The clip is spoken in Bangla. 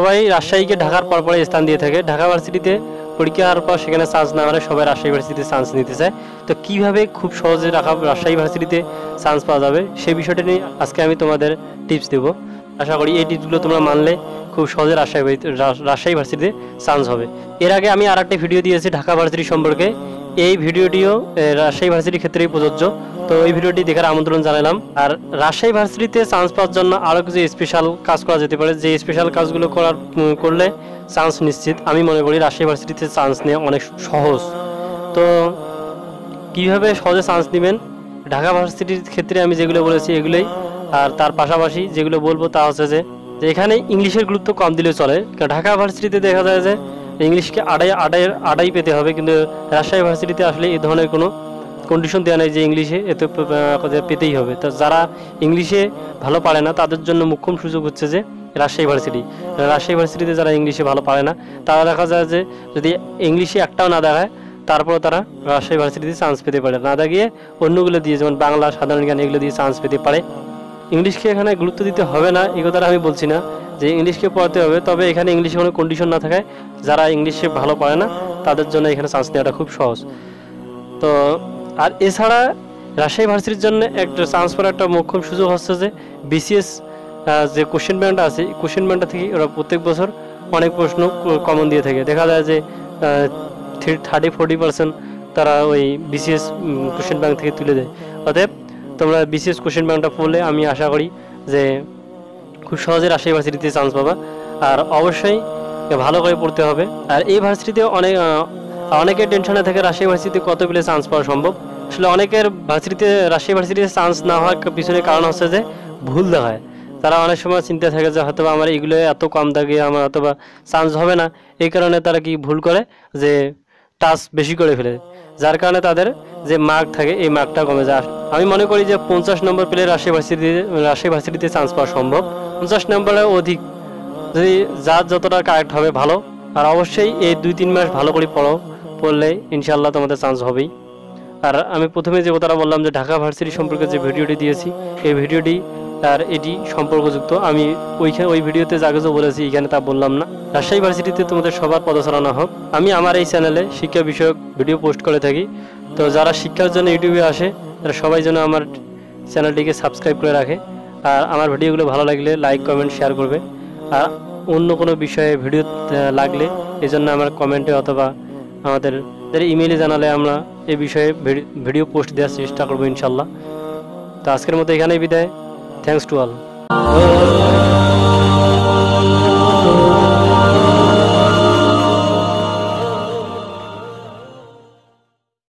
সবাই রাজশাহীকে ঢাকার পরপরে স্থান দিয়ে থাকে। ঢাকা ভার্সিটিতে পরীক্ষা হওয়ার পর সেখানে চান্স না হলে সবাই রাজশাহী ভার্সিটিতে চান্স নিতে চায়। তো কীভাবে খুব সহজে ঢাকা, রাজশাহী ভার্সিটিতে চান্স পাওয়া যাবে সেই বিষয়টা নিয়ে আজকে আমি তোমাদের টিপস দেব। আশা করি এই টিপসগুলো তোমরা মানলে খুব সহজে রাজশাহী রাজশাহী ভার্সিটিতে চান্স হবে। এর আগে আমি আর একটা ভিডিও দিয়েছি ঢাকা ভার্সিটি সম্পর্কে। এই ভিডিওটিও রাজশাহী ভার্সিটির ক্ষেত্রেই প্রযোজ্য। তো এই ভিডিওটি দেখার আমন্ত্রণ জানালাম আর রাজশাহী ভার্সিটিতে চান্স পাওয়ার জন্য আরও কিছু স্পেশাল কাজ করা যেতে পারে। যে স্পেশাল কাজগুলো করার করলে চান্স নিশ্চিত। আমি মনে করি রাজশাহী ভার্সিটিতে চান্স নেওয়া অনেক সহজ। তো কীভাবে সহজে চান্স নেবেন? ঢাকা ভার্সিটির ক্ষেত্রে আমি যেগুলো বলেছি এগুলোই। আর তার পাশাপাশি যেগুলো বলব তা হচ্ছে যে এখানে ইংলিশের গুরুত্ব কম দিলেও চলে। ঢাকা ভার্সিটিতে দেখা যায় যে ইংলিশকে আড়াই আড়াই আড়াই পেতে হবে, কিন্তু রাজশাহী ভার্সিটিতে আসলে এই ধরনের কোনো কন্ডিশন দেওয়া নেই যে ইংলিশে এতে পেতেই হবে। তো যারা ইংলিশে ভালো পারে না, তাদের জন্য মুখ্যম সুযোগ হচ্ছে যে রাজশাহী ভার্সিটি। রাজশাহী ভার্সিটিতে যারা ইংলিশে ভালো পারে না, তারা দেখা যায় যে যদি ইংলিশে একটাও না দেখায় তারপর তারা রাজশাহী ভার্সিটিতে চান্স পেতে পারে। না দেখিয়ে অন্যগুলো দিয়ে, যেমন বাংলা, সাধারণ জ্ঞান, এগুলো দিয়ে চান্স পেতে পারে। ইংলিশকে এখানে গুরুত্ব দিতে হবে না, এই কথাটা আমি বলছি না যে ইংলিশকে পড়াতে হবে, তবে এখানে ইংলিশে কোনো কন্ডিশন না থাকায় যারা ইংলিশে ভালো পারে না, তাদের জন্য এখানে চান্স নেওয়াটা খুব সহজ। তো, আর এছাড়া রাজশাহী ভার্সিটির জন্য একটা চান্স পাওয়ার একটা মোক্ষম সুযোগ হচ্ছে যে বিসিএস যে কোশ্চেন ব্যাংকটা আছে কোশ্চেন ব্যাংকটা থেকে ওরা প্রত্যেক বছর অনেক প্রশ্ন কমন দিয়ে থাকে। দেখা যায় যে থার্টি ফোর্টি পার্সেন্ট তারা ওই বিসিএস কোশ্চেন ব্যাংক থেকে তুলে দেয়। অতএব তোমরা বিসিএস কোশ্চেন ব্যাংকটা পড়লে আমি আশা করি যে খুব সহজে রাজশাহী ভার্সিটিতে চান্স পাবা। আর অবশ্যই ভালো করে পড়তে হবে। আর এই ভার্সিটিতে অনেক অনেকের টেনশনে থাকে রাজশাহী ভার্সিটিতে কত পেলে চান্স পাওয়া সম্ভব। আসলে অনেকের ভার্সিটিতে, রাজশাহী ভার্সিটিতে চান্স না হওয়ার পিছনে কারণ হচ্ছে যে ভুল দেখায়। তারা অনেক সময় চিন্তা থাকে যে হয়তো আমার এগুলো এত কম থাকে আমার হয়তো বা চান্স হবে না। এই কারণে তারা কি ভুল করে? যে টাচ বেশি করে ফেলে। যার কারণে তাদের যে মার্ক থাকে, এই মার্কটা কমে যায়। আমি মনে করি যে পঞ্চাশ নম্বর পেলে রাজশাহী ভার্সিটিতে রাজশাহী ভার্সিটিতে চান্স পাওয়া সম্ভব। পঞ্চাশ নম্বরে অধিক যদি যার যতটা কারেক্ট হবে ভালো, আর অবশ্যই এই দুই তিন মাস ভালো করে পড়ো পড়লে ইনশাল্লাহ তোমাদের চান্স হবেই। আর আমি প্রথমে যে কথাটা বললাম যে ঢাকা ভার্সিটি সম্পর্কে যে ভিডিওটি দিয়েছি, এই ভিডিওটি আর এটি সম্পর্কযুক্ত। আমি ওইখানে ওই ভিডিওতে যা কিছু বলেছি, এখানে তা বললাম না। রাজশাহী ভার্সিটিতে তোমাদের সবার পদচালনা হোক। আমি আমার এই চ্যানেলে শিক্ষা বিষয়ক ভিডিও পোস্ট করে থাকি। তো যারা শিক্ষার জন্য ইউটিউবে আসে, তারা সবাই যেন আমার চ্যানেলটিকে সাবস্ক্রাইব করে রাখে। আর আমার ভিডিওগুলো ভালো লাগলে লাইক, কমেন্ট, শেয়ার করবে। আর অন্য কোনো বিষয়ে ভিডিও লাগলে এই জন্য আমার কমেন্টে অথবা আমাদের ইমেইলে জানালে আমরা এই বিষয়ে ভিডিও পোস্ট দেওয়ার চেষ্টা করব ইনশাল্লাহ। তো আজকের মতো এখানেই বিদায়। Thanks to all. Oh.